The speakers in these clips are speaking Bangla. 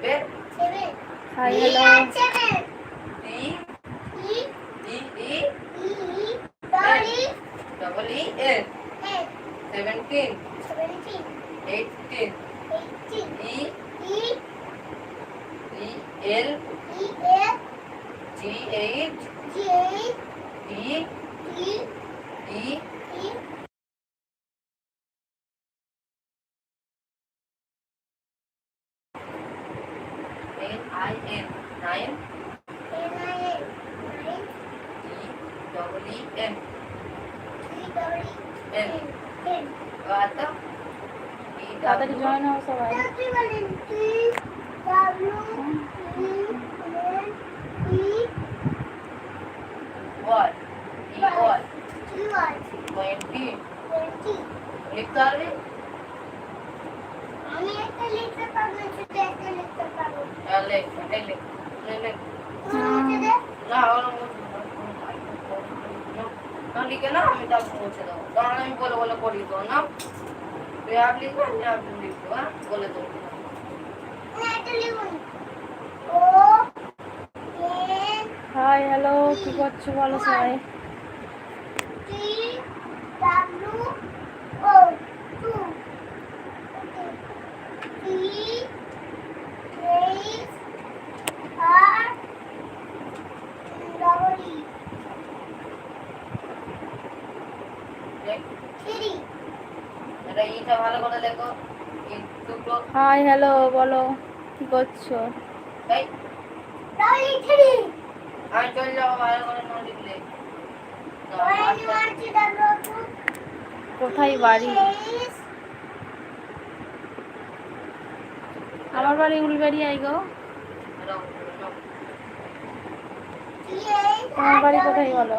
seven. Seven. Hi, hello. D. E. D. E. E. Double E. Double E. L. L. Seventeen. Seventeen. Eighteen. Eighteen. E. E. E. L. E. L. G. H. G. H. D. D. D. D. লিখব বলে দেবো হাই হ্যালো কি করছ? বলো সবাই। হাই হ্যালো বলো কি করছ? কোথায় বাড়ি? আমার বাড়ি উলবাড়ি আই গো। তোমার বাড়ি কোথায় বলো?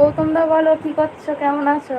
গৌতমদা বলো কী করছ? কেমন আছো?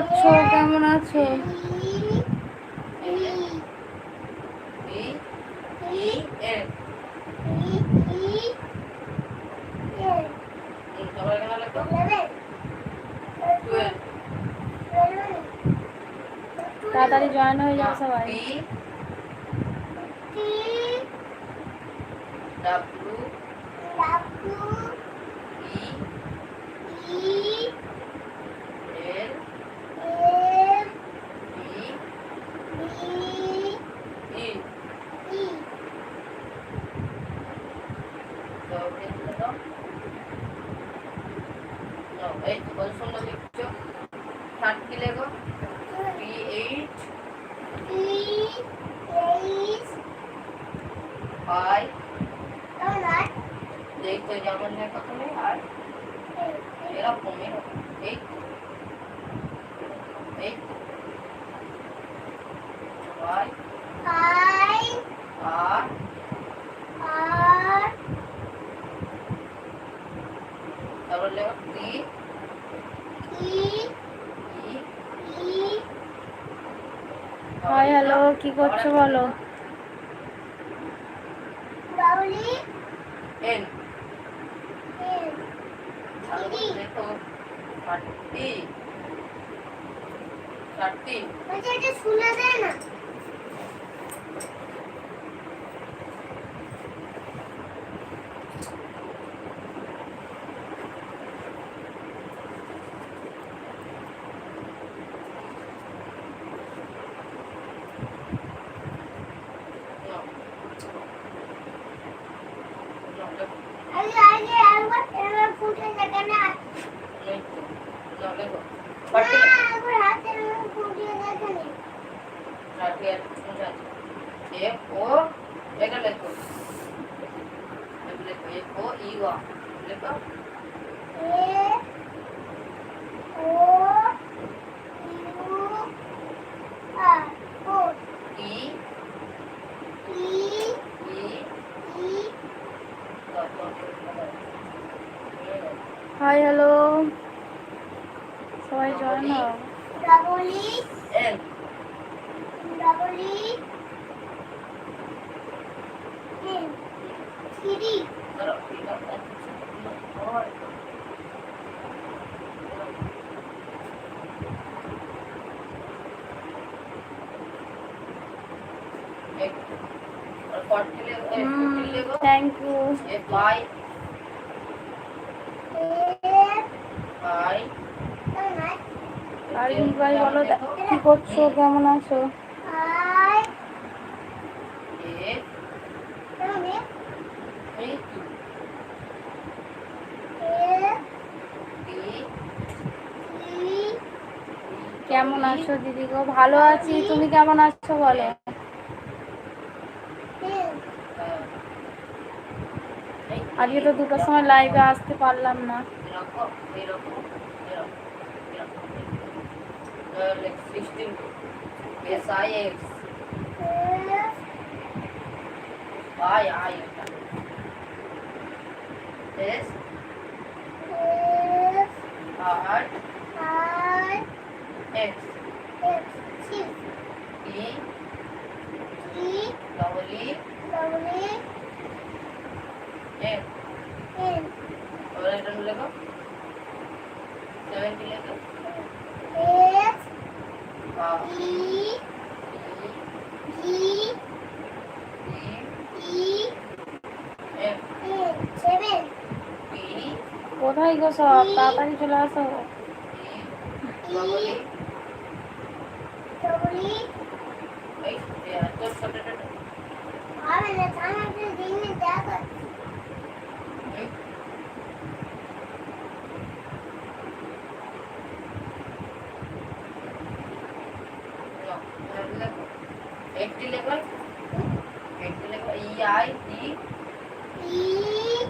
করছ কেমন আছো? তাড়াতাড়ি জয়েন হয়ে যাও সবাই। ফাইভ ডলার দেখতে যেমন লেখো তুমি আর? এরকম এই এই ফাইভ আর? তারপর লেখো টি হাই হ্যালো কি করছ বলো ডাব্লি এন এম তারপর লেখো থার্টি থার্টি বলছে এটা শুনে দেয় না নাও নাও লেখো আগে আগে একবার একবার ফুটে দেখে না নেই তো নাও লেখো না, থার্টি একবার হাতে ফুটিয়ে দেখে নি থার্টি আর কোনটা আছে এফ ও এটা লেখো এটা লেখো এফ ও ই ওয়া লেখো এ ও ইউ আর ও ই ই ই ই তারপর হাই হ্যালো সবাই জয়েন হও। ডাবল ই এন করছ? কেমন আছো? কেমন আছো দিদি গো? ভালো আছি। তুমি কেমন আছো বলো? আজকে তো দুটোর সময় লাইভে আসতে পারলাম না। F R I X F six E E double E double E M M और সেভেন্টি লেখো এফ কোথায় গো সব তাড়াতাড়ি চলে আসো ই ডবল ই ডাবল ই এই তো ছোট ছোট হবে না আমাকে দিনে দেখো এইটটি লেখো এইটটি লেখো ই আই টি ই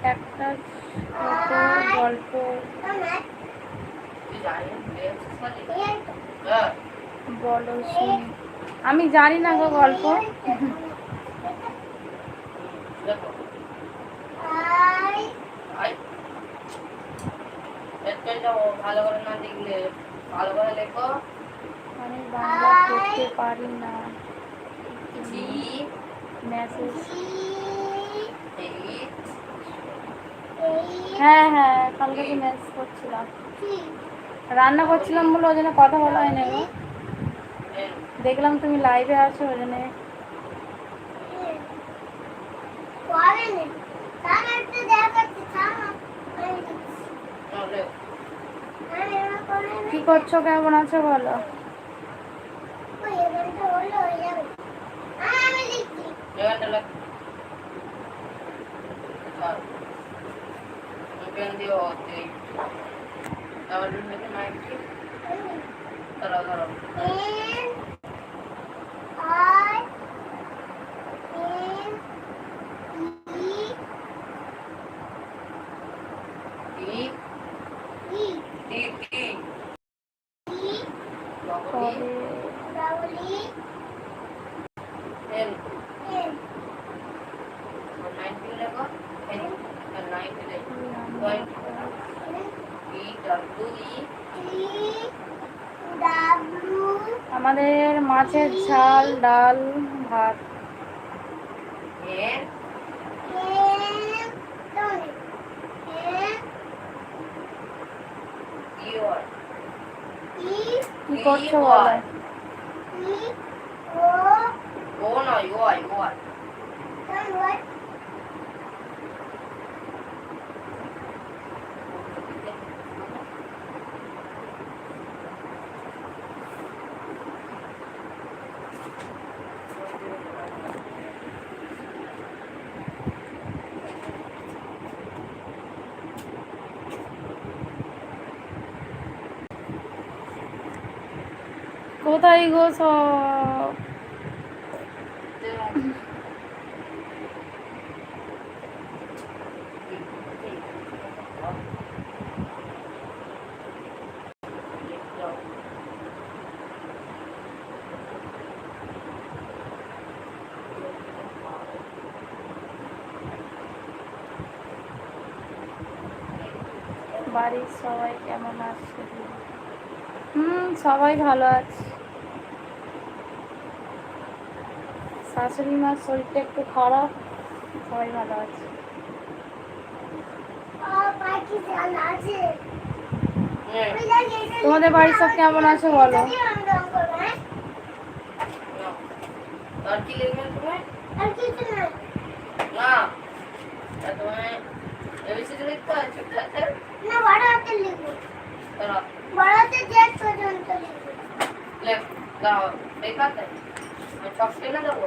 একটা ছোট গল্প। বলো আমি জানি না গো গল্প। ভালো করে না দেখলে ভালো করে লেখো আমি বাংলা পড়তে পারি না। মেসেজ হ্যাঁ হ্যাঁ কালকে কি ম্যাচ করছিলাম। রান্না করছিলাম বলে ওই জন্য কথা বলা হয়নি গো। দেখলাম তুমি লাইভে আছো, ওই জন্য। কি করছ? কেমন আছো বলো? আমি লিখছি। prende oggi. Stavo giù, metti mai qui. Te lo darò. আমাদের মাছের ঝাল ডাল ভাত। কি করছ ও নয় ওই ওই কোথায় গো সব? বাড়ির সবাই কেমন আছে? হুম সবাই ভালো আছে। শাশুড়ি মার শরীরটা একটু খারাপ সবাই ভালো আছে। তোমাদের বাড়ির সব কেমন আছে বলো? লেখ দাও লেখাতে আমি চক ফেলে দেবো।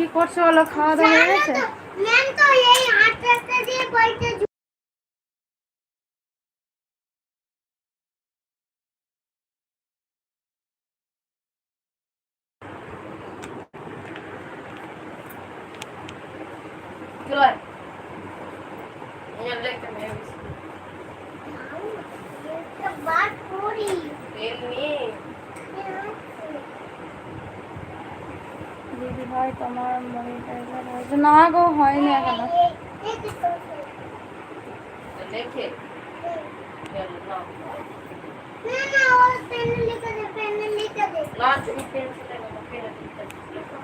কি করছ বলো? খাওয়া দাওয়া হয়ে গেছে?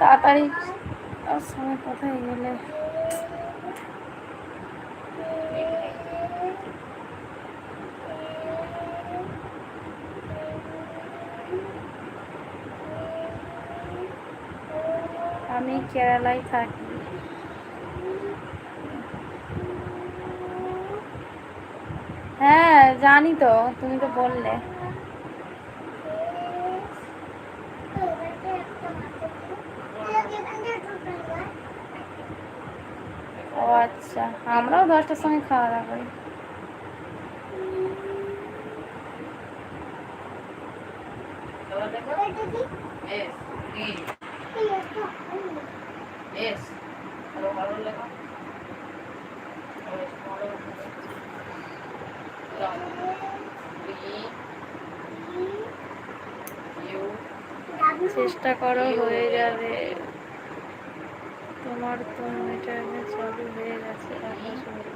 তাড়াতাড়ি। আর সময় কোথায় গেলে? আমি কেরালায় থাকি। হ্যাঁ জানি তো তুমি তো বললে ও আচ্ছা আমরাও দশটার সময় খাওয়া দাওয়া করি। চেষ্টা করো হয়ে যাবে। তোমার তো এটা চালু হয়ে গেছে রাখা শুরু।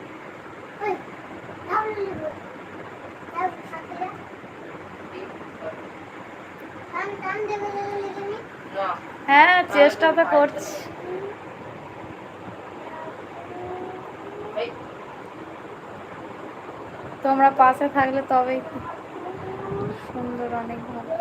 হ্যাঁ চেষ্টা তো করছি তোমরা পাশে থাকলে তবেই তো সুন্দর অনেক ভালো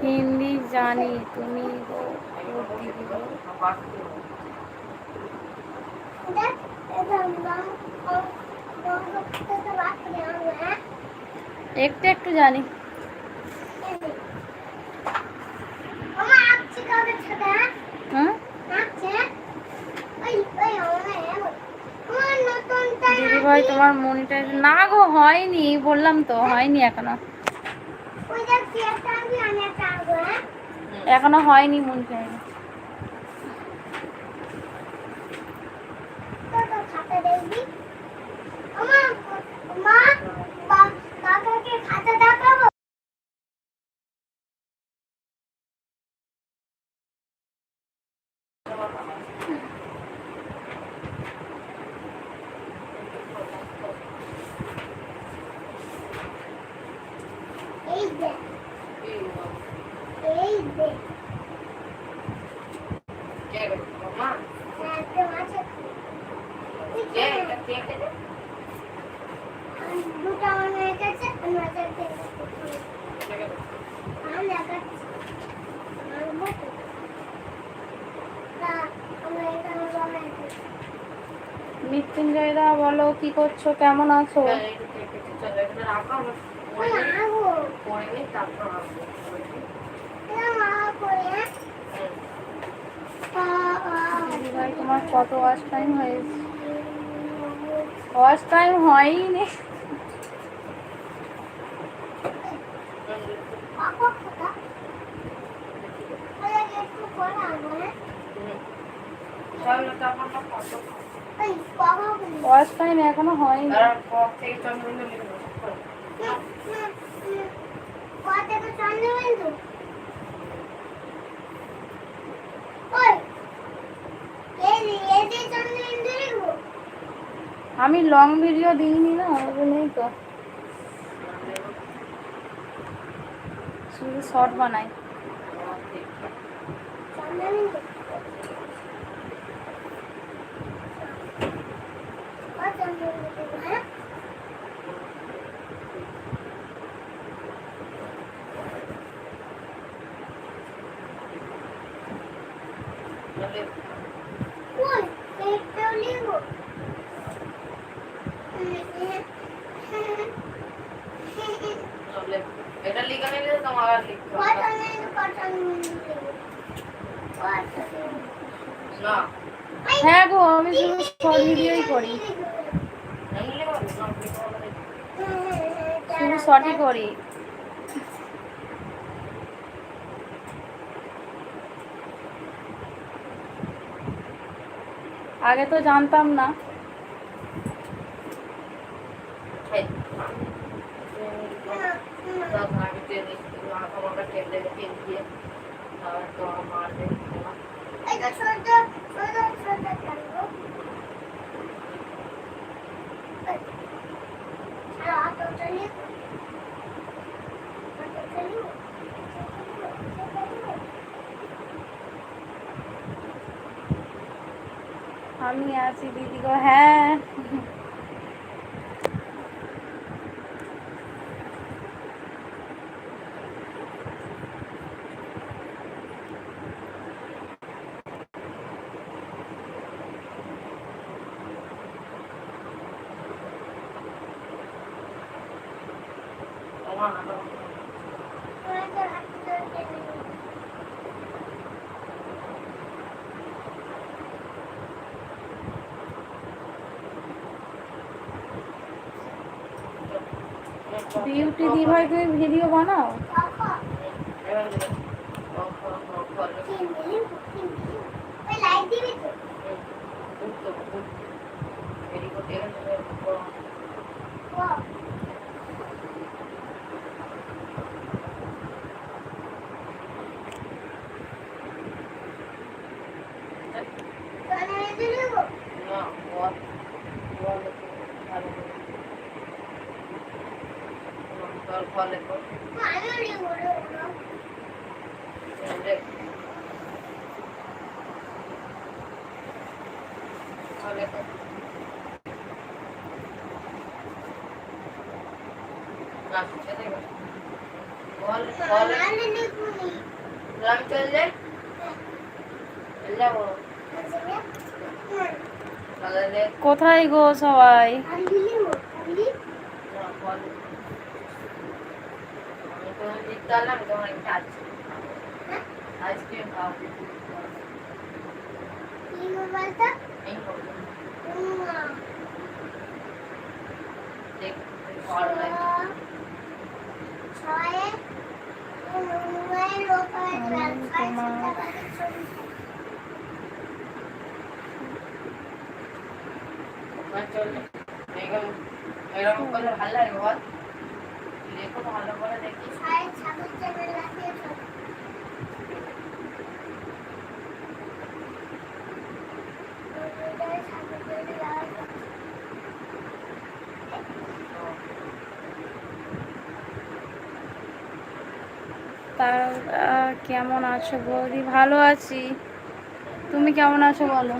হিন্দি জানি তুমি। একটু একটু জানি। দিদি ভাই তোমার মনিটাইজ না গো, হয়নি, বললাম তো, হয়নি এখনও। এখনও হয়নি মন কাকাকে খাতা দেখাবো এই দেখ এই দেখ একদম আছে দুটো আমার হয়ে গেছে আমি মাঝে আমি দেখাচ্ছি মারবো তো। তা, আমরা এখানে বানাইছি। মৃত্যুঞ্জয় দা বলো কি করছ? কেমন আছো? তোমার কত ওয়াশ টাইম হয়েছে ওয়াশ টাইম হয়নি আগো কোথা? ওই আগে একটু পরে আগো, হ্যাঁ? ওই বাবাগুলো। ওয়াচ টাইম এখনও হয়নি হুম, হুম, হুম। কোথা থেকে চন্দ্রবিন্দু? ওই, এই যে- এই যে চন্দ্রবিন্দু লিখব? আমি লং ভিডিও দিইনি না, ওই জন্যই তো শুধু শর্ট বানাই চন্দ্রবিন্দু। ও চন্দ্রবিন্দু, হ্যাঁ? কই? এইটাও লিখব? এটা লিখে নিলে তোমার আর লিখতে হবে কত মিনিট কত মিনিট লিখব? কত মিনিট? না হ্যাঁ গো আমি শুধু শর্ট ভিডিওই করি এমনি লিখো না, লিখো না। শুধু শর্টই করি আগে তো জানতাম না। এই, দশ আগে তেল দিচ্ছি, আমাকে তেল দেবে, তেল দিয়ে, তারপর তো আমার দেবে, এটা ছোট ছোট ছোট কাটবো আমি আছি দিদি গো হ্যাঁ বিউটি দি ভাই তুমি ভিডিও বানাও লাইট দিবি তো? উঠতো উঠতো এদিকে করতে গেলে ও, তাহলে এই যে নেব। না ওয়াট ওয়াট ভালো তোর ফলে কর আমিও নেব, নেব, নেব। দেখ ফলে কর না চলে গেল বল ফলে নাহলে নেব নি। রাম চল যাই যাব আচ্ছা, নে? হুম, তাহলে দেখ কোথায় গো সবাই আমি নেব, আমি না ফলে আমি তো দিতে আলাম তোমার একটা আছে। আইসক্রিম খাও। কি মোবাইলটা? এই করব দেখ ভালো লাগে ছয়ে, মোবাইল ওপরে ট্রান্সফার করতে পারি ছবি। এরকম এরকম করলে ভালো লাগে বল। দেখো ভালো করে তার কেমন আছো বৌদি? ভালো আছি। তুমি কেমন আছো বলো?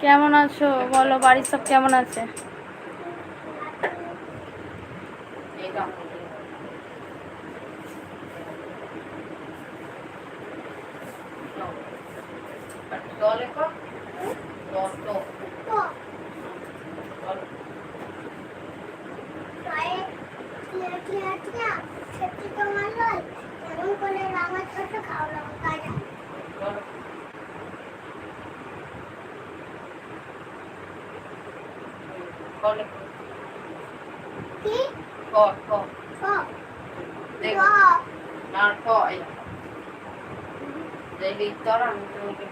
কেমন আছো? বলো বাড়ির সব কেমন আছে? এইটা কলে কি? ক, দেখ ক, না ক এই দেখবি তোর আমি তোমাকে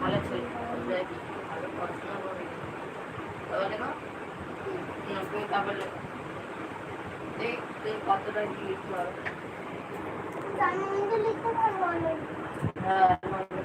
ভালো ছিল দেখবি ভালো পড়াশোনা করবি তাহলে কর না তুই তারপরে লেখো। দেখ তুই কতটা লিখতে পারো। হ্যাঁ